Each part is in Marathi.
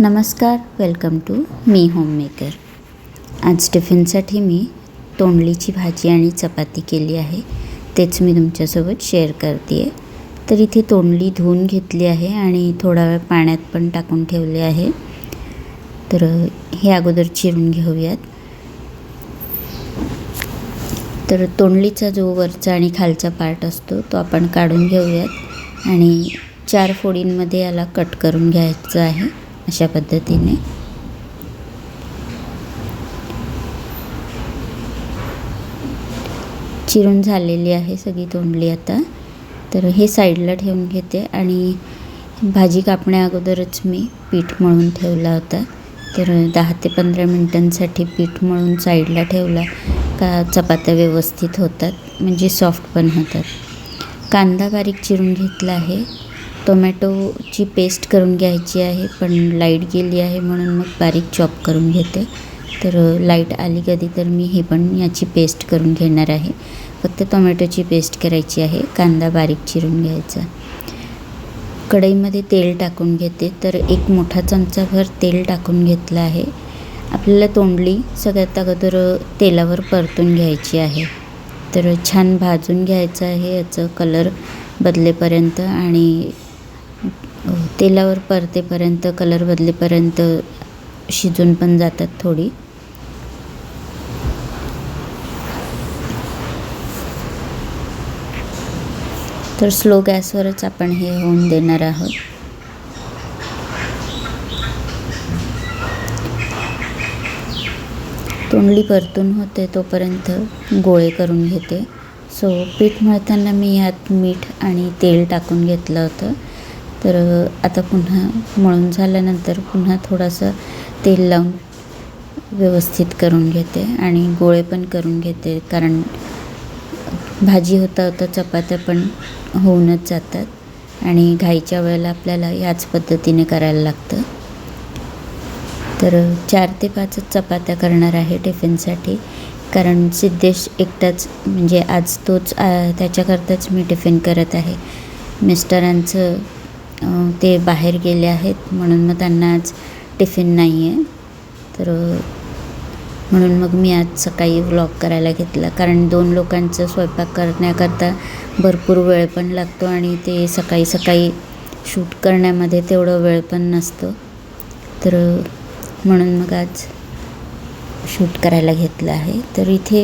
नमस्कार वेलकम टू मी होममेकर आज टिफिनसाठी मी तोंडलीची भाजी आणि चपाती केली आहे. तेच मी तुमच्यासोबत शेअर करते आहे तर इथे तोंडली धुवून घेतली आहे आणि थोडा वेळ पाण्यात पण टाकून ठेवले आहे. तर हे अगोदर चिरून घेऊयात. तर तोंडलीचा जो वरचा आणि खालचा पार्ट असतो तो आपण काढून घेऊयात. आणि चार फोडींमध्ये याला कट करून घ्यायचं आहे. अशा पद्धतीने. चिरून झालेली आहे सगळी तोंडली आता. तर हे साईडला ठेवून घेते आणि भाजी कापण्या अगोदरच मी पीठ मळून ठेवला होता. तर दहा ते पंधरा मिनटांसाठी पीठ मळून साईडला ठेवला. का चपात्या व्यवस्थित होतात म्हणजे सॉफ्ट पण होतात. कांदा बारीक चिरून घेतला आहे. टोमॅटोची पेस्ट करून घ्यायची आहे पण लाइट गेली आहे म्हणून मग बारीक चॉप करून घेते. तर लाइट आली कधी तर मी हे पण याची पेस्ट करून घेणार आहे. फक्त टोमॅटोची पेस्ट करायची आहे कांदा बारीक चिरून घ्यायचा. कढईमध्ये तेल टाकून घेते. तर एक मोठा चमचाभर तेल टाकून घेतलं आहे. आपल्याला तोंडली सगळ्यात अगोदर तेलावर परतून घ्यायची आहे. तर छान भाजून घ्यायचं आहे. याचं कलर बदलेपर्यंत आणि तेलावर परतेपर्यंत कलर बदलेपर्यंत शिजून पण जातात थोडी. तर स्लो गॅसवरच आपण हे होऊन देणार आहोत. तोंडली परतून होते तोपर्यंत गोळे करून घेते. सो पीठ मळताना मी यात मीठ आणि तेल टाकून घेतलं होतं. तर आता पुन्हा मळून झाल्यानंतर पुन्हा थोडासा तेल लावून व्यवस्थित करून घेते आणि गोळे पण करून घेते. कारण भाजी होता होता चपात्या पण होऊनच जातात आणि घाईच्या वेळेला आपल्याला याच पद्धतीने करायला लागतं. तर चार ते पाचच चपात्या करणार आहे टिफिनसाठी. कारण सिद्धेश एकटाच म्हणजे आज तोच त्याच्याकरताच मी टिफिन करत आहे. मिस्टरांचं ते बाहेर गेले आहेत. म्हणून मग त्यांना आज टिफिन नाही आहे. तर म्हणून मग मी आज सकाळी व्लॉग करायला घेतला. कारण दोन लोकांचं स्वयंपाक करण्याकरता भरपूर वेळ पण लागतो आणि ते सकाळी सकाळी शूट करण्यामध्ये तेवढं वेळ पण नसतं. तर म्हणून मग आज शूट करायला घेतलं आहे. तर इथे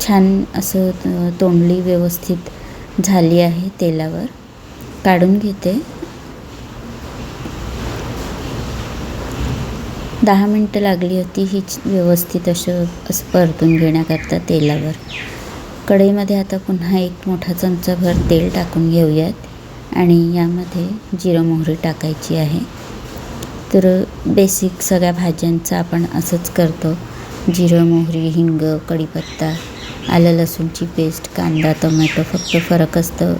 छान असं तोंडली व्यवस्थित झाली आहे तेलावर. काढून घेते. दहा मिनटं लागली होती ही व्यवस्थित असं असं परतून घेण्याकरता तेलावर. कढईमध्ये आता पुन्हा एक मोठा चमचाभर तेल टाकून घेऊयात. आणि यामध्ये जिरं मोहरी टाकायची आहे. तर बेसिक सगळ्या भाज्यांचं आपण असंच करतो. जिरं मोहरी हिंग कढीपत्ता आलं लसूणची पेस्ट कांदा टोमॅटो फक्त फरक असतं.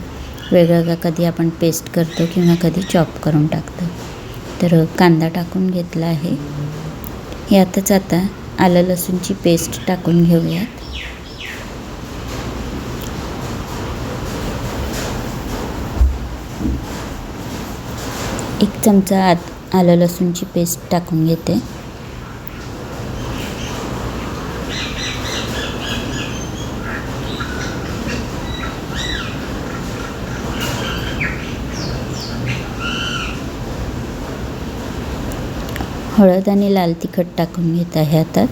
वेगवेगळा कधी आपण पेस्ट करतो किंवा कधी चॉप करून टाकतो. तर कांदा टाकून घेतला आहे. यातच आता आलं लसूणची पेस्ट टाकून घेऊयात. एक चमचा आत आलं लसूणची पेस्ट टाकून घेते. हळद आणि लाल तिखट टाकून घेत आहे आता.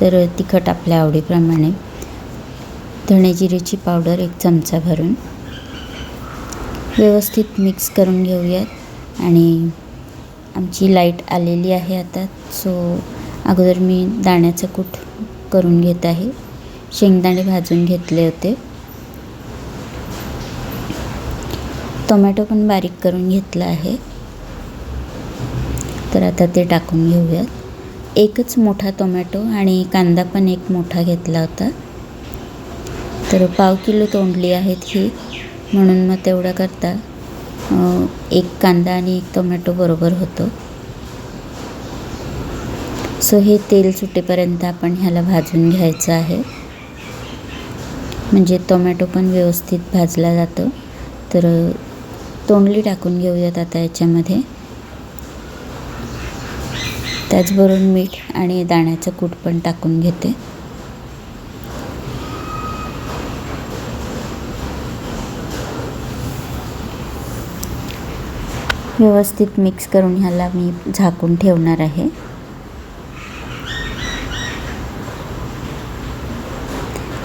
तर तिखट आपल्या आवडीप्रमाणे धणे जिरेची पावडर एक चमचा भरून व्यवस्थित मिक्स करून घेऊयात. आणि आमची लाइट आलेली आहे आता सो अगोदर मी दाण्याचं कूट करून घेत आहे. शेंगदाणे भाजून घेतले होते. टोमॅटो पण बारीक करून घेतला आहे. तर आता ते टाकून घेऊयात. एकच मोठा टोमॅटो आणि कांदा पण एक मोठा घेतला होता. तर पाव किलो तोंडली आहेत ही म्हणून मग तेवढा करता. एक कांदा आणि एक टोमॅटो बरोबर होतो. सो हे तेल सुटेपर्यंत आपण ह्याला भाजून घ्यायचं आहे. म्हणजे टोमॅटो पण व्यवस्थित भाजला जातो. तर तोंडली टाकून घेऊयात आता याच्यामध्ये. त्याचबरोबर मीठ आणि दाण्याचं कूट पण टाकून घेते. व्यवस्थित मिक्स करून ह्याला मी झाकून ठेवणार आहे.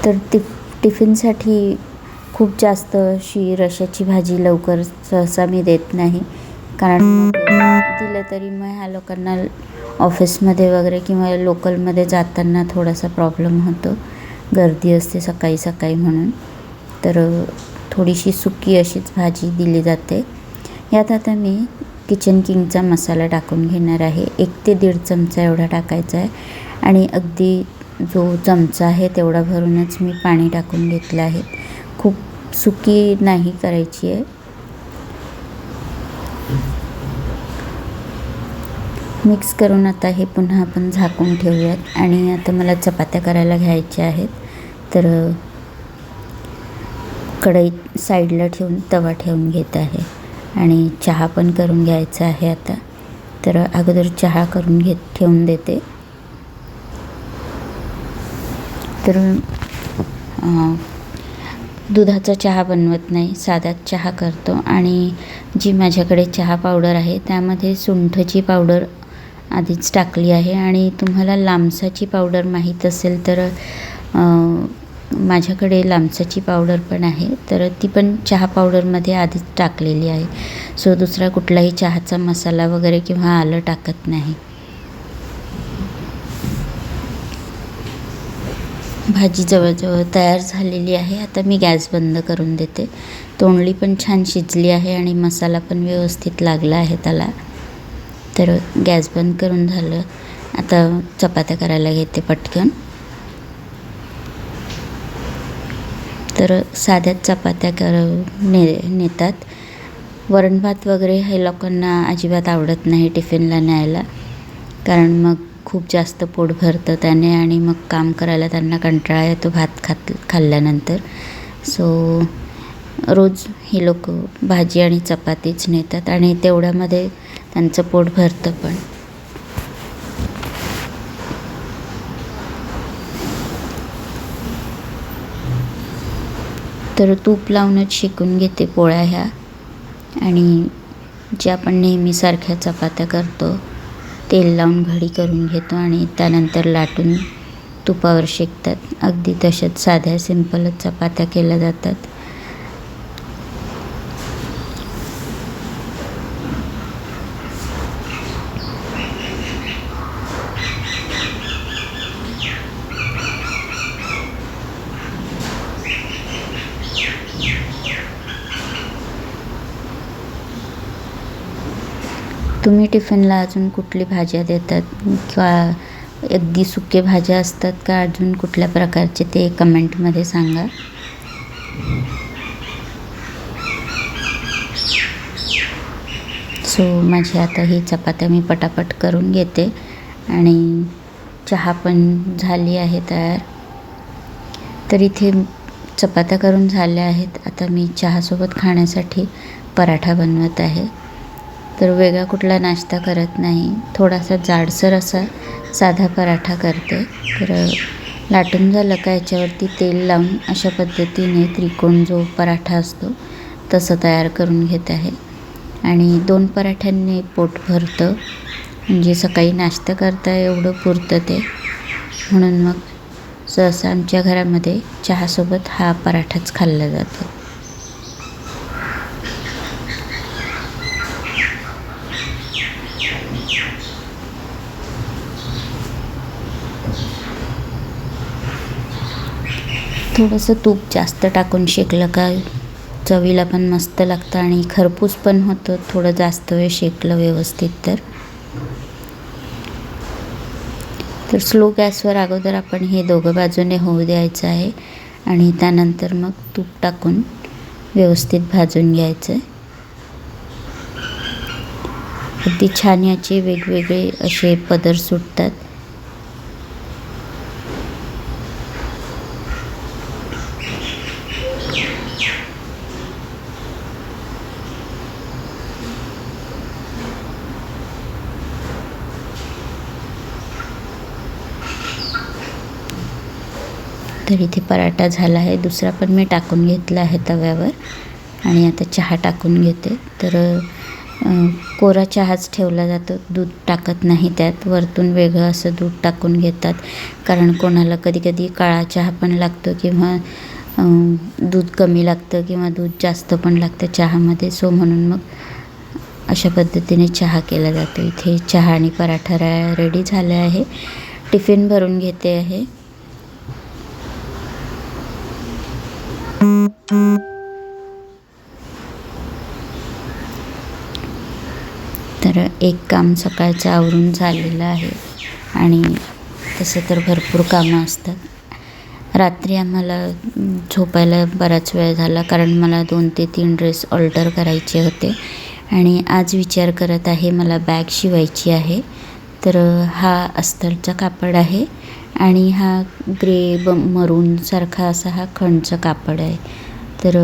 तर टिफ टिफिनसाठी खूप जास्त अशी रशाची भाजी लवकर सहसा मी देत नाही. कारण मग दिलं तरी मग ह्या लोकांना ऑफिसमध्ये वगैरे किंवा लोकलमध्ये जाताना थोडासा प्रॉब्लेम होतो. गर्दी असते सकाळी सकाळी म्हणून. तर थोडीशी सुकी अशीच भाजी दिली जाते. यात आता मी किचन किंगचा मसाला टाकून घेणार आहे. एक ते दीड चमचा एवढा टाकायचा आहे. आणि अगदी जो चमचा आहे तेवढा भरूनच मी पाणी टाकून घेतलं आहे. खूप सुकी नाही करायची आहे. मिक्स करून आता हे पुन्हा आपण झाकून ठेवूयात. आणि आता मला चपात्या करायला घ्यायच्या आहेत. तर कढईत साईडला ठेवून तवा ठेवून घेत आहे. आणि चहा पण करून घ्यायचा आहे आता. तर अगोदर चहा करून घेत ठेवून देते. तर दुधाचा चहा बनवत नाही. साधा चहा करतो. आणि जी माझ्याकडे चहा पावडर आहे त्यामध्ये सुंठची पावडर आधीच टाकली आहे. आणि तुम्हाला लांबसाची पावडर माहीत असेल तर माझ्याकडे लांबसाची पावडर पण आहे. तर ती पण चहा पावडरमध्ये आधीच टाकलेली आहे. सो दुसरा कुठलाही चहाचा मसाला वगैरे किंवा आलं टाकत नाही. भाजी जवळजवळ तयार झालेली आहे. आता मी गॅस बंद करून देते. तोंडली पण छान शिजली आहे आणि मसाला पण व्यवस्थित लागला आहे त्याला. तर गॅस बंद करून झालं. आता चपात्या करायला घेते पटकन. तर साध्याच चपात्या कर ने नेतात. वरण भात वगैरे हे लोकांना अजिबात आवडत नाही टिफिनला न्यायला. कारण मग खूप जास्त पोट भरतं त्याने आणि मग काम करायला त्यांना कंटाळा येतो भात खात खाल्ल्यानंतर. सो रोज हे लोक भाजी आणि चपातीच नेतात आणि तेवढ्यामध्ये त्यांचं पोट भरतं पण. तर तूप लावूनच शिकून घेते पोळ्या ह्या. आणि जे आपण नेहमीसारख्या चपात्या करतो तेल लावून घडी करून घेतो आणि त्यानंतर लाटून तुपावर शेकतात. अगदी तशाच साध्या सिंपलच चपात्या केल्या जातात. तुम्ही टिफिनला अजून कुठली भाज्या देतात? किंवा अगदी सुके भाज्या असतात का? अजून कुठल्या प्रकारचे ते कमेंटमध्ये सांगा. सो माझी आता ही चपात्या मी पटापट करून घेते आणि चहा पण झाली आहे तयार. तर इथे चपात्या करून झाल्या आहेत. आता मी चहासोबत खाण्यासाठी पराठा बनवत आहे. तर वेगळा कुठला नाश्ता करत नाही. थोडासा जाडसर असा साधा पराठा करते. तर लाटून झालं का याच्यावरती तेल लावून अशा पद्धतीने त्रिकोण जो पराठा असतो तसं तयार करून घेत आहे. आणि दोन पराठ्यांनी पोट भरतं. म्हणजे सकाळी नाश्ता करता एवढं पुरतं ते. म्हणून मग सहसा आमच्या घरामध्ये चहासोबत हा पराठाच खाल्ला जातो. थोडंसं तूप जास्त टाकून शेकलं का चवीला पण मस्त लागतं आणि खरपूस पण होतं थोडं जास्त वेळ शेकलं व्यवस्थित तर. तर स्लो गॅसवर अगोदर आपण हे दोघं बाजूने होऊ द्यायचं आहे आणि त्यानंतर मग तूप टाकून व्यवस्थित भाजून घ्यायचं आहे. अगदी छान याचे वेगवेगळे असे पदर सुटतात. तर इथे पराठा झाला आहे. दुसरा पण मी टाकून घेतला आहे तव्यावर. आणि आता चहा टाकून घेते. तर कोरा चहाच ठेवला जातो. दूध टाकत नाही त्यात. वरतून वेगळं असं दूध टाकून घेतात. कारण कोणाला कधी कधी काळा चहा पण लागतो किंवा दूध कमी लागतं किंवा दूध जास्त पण लागतं चहामध्ये. सो म्हणून मग अशा पद्धतीने चहा केला जातो. इथे चहा आणि पराठा रा रेडी झाला आहे. टिफिन भरून घेते आहे. तर एक काम सकाळचं आवरून झालेलं आहे आणि तसं तर भरपूर कामं असतात. रात्री आम्हाला झोपायला बराच वेळ झाला कारण मला दोन ते तीन ड्रेस ऑल्टर करायचे होते आणि आज विचार करत आहे मला बॅग शिवायची आहे. तर हा अस्तरचा कापड आहे आणि हा ग्रे ब मरूनसारखा असा हा खणचं कापड आहे. तर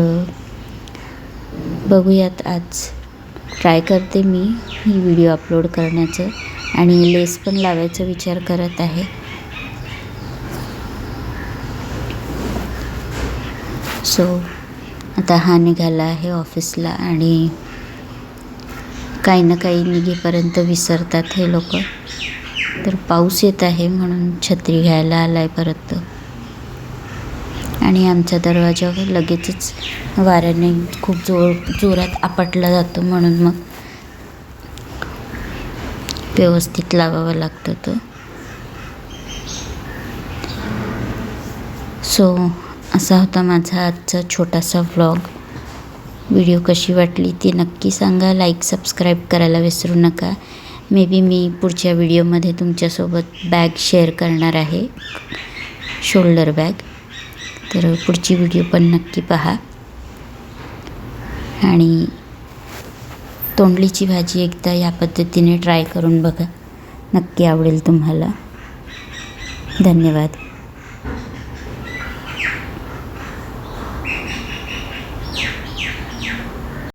बघूयात आज. ट्राय करते मी ही व्हिडिओ अपलोड करण्याचं आणि लेस पण लावायचा विचार करत आहे. सो आता हा निघाला आहे ऑफिसला आणि काही ना काही निघेपर्यंत विसरतात हे लोक. तर पाऊस येत आहे म्हणून छत्री घ्यायला आला आहे परत. आणि आमचा दरवाजा लगेचच वाऱ्याने खूप जोर जोरात आपटला जातो म्हणून मग व्यवस्थित लावावा लागतो तो. सो असा होता माझा आजचा छोटासा व्लॉग व्हिडिओ कशी वाटली ती नक्की सांगा. लाईक सबस्क्राईब करायला विसरू नका. मे बी मी पुढच्या व्हिडिओमध्ये तुमच्यासोबत बॅग शेअर करणार आहे. शोल्डर बॅग तर पुढची व्हिडिओ पण नक्की पहा. आणि तोंडलीची भाजी एकदा या पद्धतीने ट्राय करून बघा. नक्की आवडेल तुम्हाला. धन्यवाद.